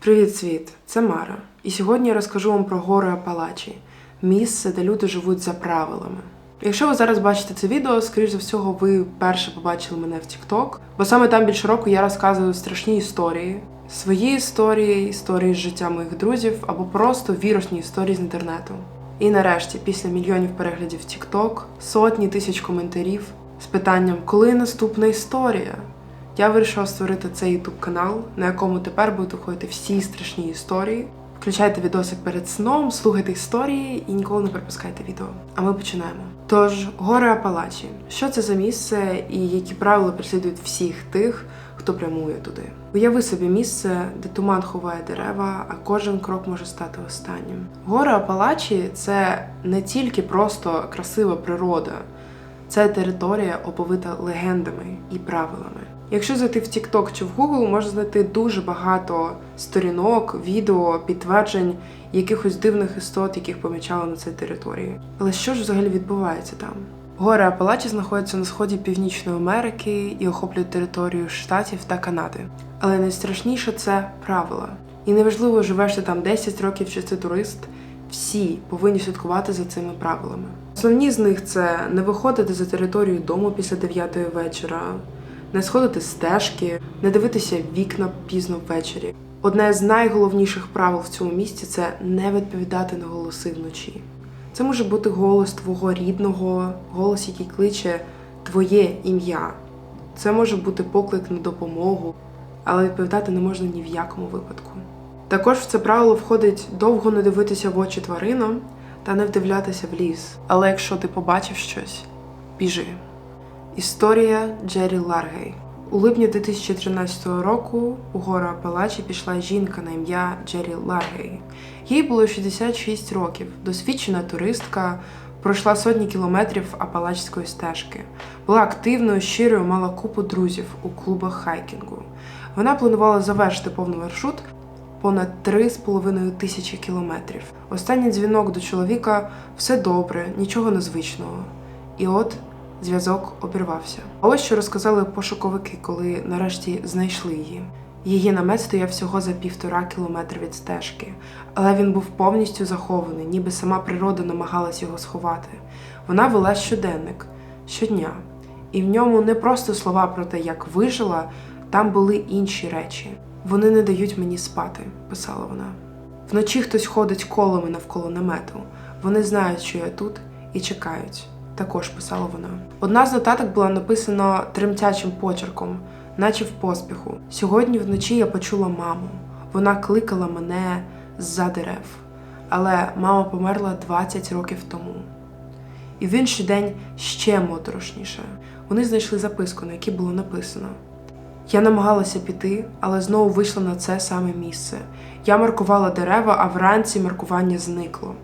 Привіт, світ! Це Мара. І сьогодні я розкажу вам про гори Апалачі місце, де люди живуть за правилами. Якщо ви зараз бачите це відео, скоріш за всього, ви вперше побачили мене в TikTok, бо саме там більше року я розказую страшні історії, свої історії, історії з життя моїх друзів або просто вірусні історії з інтернету. І нарешті, після мільйонів переглядів в TikTok, сотні тисяч коментарів з питанням, коли наступна історія. Я вирішила створити цей YouTube канал, на якому тепер будуть виходити всі страшні історії. Включайте відосик перед сном, слухайте історії і ніколи не пропускайте відео. А ми починаємо. Тож, гори Апалачі. Що це за місце і які правила переслідують всіх тих, хто прямує туди? Уяви собі місце, де туман ховає дерева, а кожен крок може стати останнім. Гори Апалачі це не тільки просто красива природа. Це територія оповита легендами і правилами. Якщо зайти в TikTok чи в Google, можна знайти дуже багато сторінок, відео, підтверджень якихось дивних істот, яких помічали на цій території. Але що ж взагалі відбувається там? Гори Апалачі знаходяться на сході Північної Америки і охоплюють територію штатів та Канади. Але найстрашніше це правила. І неважливо, живеш ти там 10 років чи ти турист, всі повинні слідкувати за цими правилами. Основні з них це не виходити за територію дому після 9 вечора, не сходити стежки, не дивитися вікна пізно ввечері. Одне з найголовніших правил в цьому місті це не відповідати на голоси вночі. Це може бути голос твого рідного, голос, який кличе твоє ім'я. Це може бути поклик на допомогу, але відповідати не можна ні в якому випадку. Також в це правило входить довго не дивитися в очі тваринам та не вдивлятися в ліс. Але якщо ти побачив щось, біжи. Історія Джері Ларгей. У липні 2013 року у гору Апалачі пішла жінка на ім'я Джері Ларгей. Їй було 66 років, досвідчена туристка, пройшла сотні кілометрів апалачської стежки. Була активною, щирою, мала купу друзів у клубах хайкінгу. Вона планувала завершити повний маршрут понад 3,5 тисячі кілометрів. Останній дзвінок до чоловіка все добре, нічого незвичного. І от зв'язок обірвався. А ось що розказали пошуковики, коли нарешті знайшли її. Її намет стояв всього за півтора кілометра від стежки, але він був повністю захований, ніби сама природа намагалась його сховати. Вона вела щоденник щодня, і в ньому не просто слова про те, як вижила, там були інші речі. Вони не дають мені спати, писала вона. Вночі хтось ходить колами навколо намету. Вони знають, що я тут, і чекають. Також писала вона. Одна з нотаток була написана тремтячим почерком, наче в поспіху. Сьогодні вночі я почула маму. Вона кликала мене з-за дерев. Але мама померла 20 років тому. І в інший день ще моторошніше. Вони знайшли записку, на якій було написано: Я намагалася піти, але знову вийшла на це саме місце. Я маркувала дерева, а вранці маркування зникло.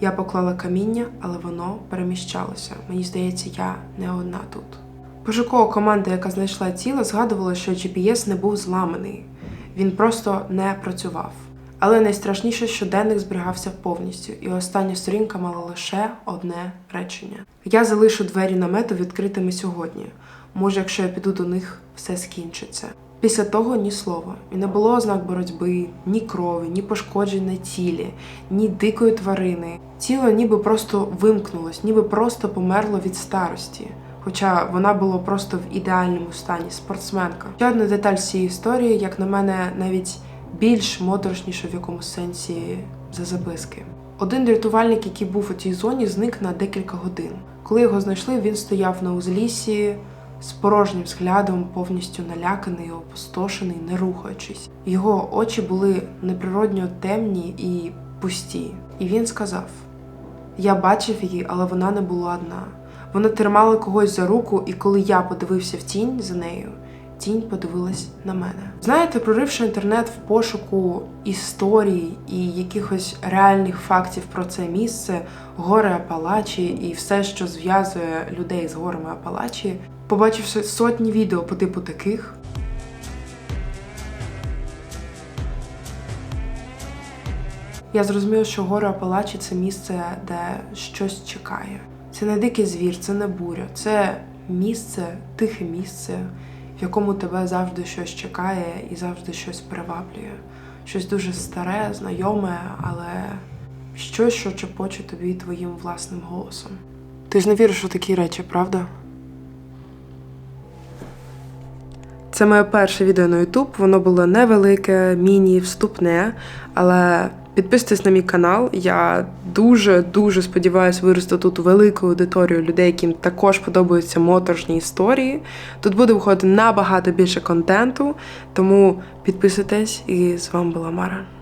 Я поклала каміння, але воно переміщалося. Мені здається, я не одна тут. Пошукова команда, яка знайшла тіло, згадувала, що GPS не був зламаний, він просто не працював. Але найстрашніше, що денник зберігався повністю, і остання сторінка мала лише одне речення: Я залишу двері намету відкритими сьогодні. Може, якщо я піду до них, все скінчиться. Після того ні слова, і не було ознак боротьби, ні крові, ні пошкоджень на тілі, ні дикої тварини. Тіло ніби просто вимкнулось, ніби просто померло від старості. Хоча вона була просто в ідеальному стані, спортсменка. Ще одна деталь цієї історії, як на мене, навіть більш моторошніша в якомусь сенсі за записки. Один рятувальник, який був у цій зоні, зник на декілька годин. Коли його знайшли, він стояв на узліссі з порожнім взглядом, повністю наляканий, опустошений, не рухаючись. Його очі були неприродньо темні і пусті. І він сказав: Я бачив її, але вона не була одна. Вона тримала когось за руку, і коли я подивився в тінь за нею, тінь подивилась на мене. Знаєте, проривши інтернет в пошуку історій і якихось реальних фактів про це місце, гори Апалачі і все, що зв'язує людей з горами Апалачі, побачивши сотні відео по типу таких. Я зрозуміла, що гори Апалачі це місце, де щось чекає. Це не дикий звір, це не буря, це місце, тихе місце, в якому тебе завжди щось чекає і завжди щось приваблює. щось дуже старе, знайоме, але щось, що чепоче тобі твоїм власним голосом. Ти ж не віриш у такі речі, правда? Це моє перше відео на YouTube. Воно було невелике, міні, вступне. Але підписуйтесь на мій канал. Я дуже дуже сподіваюся вирости тут велику аудиторію людей, яким також подобаються моторшні історії. Тут буде виходити набагато більше контенту, тому підписуйтесь і з вами була Мара.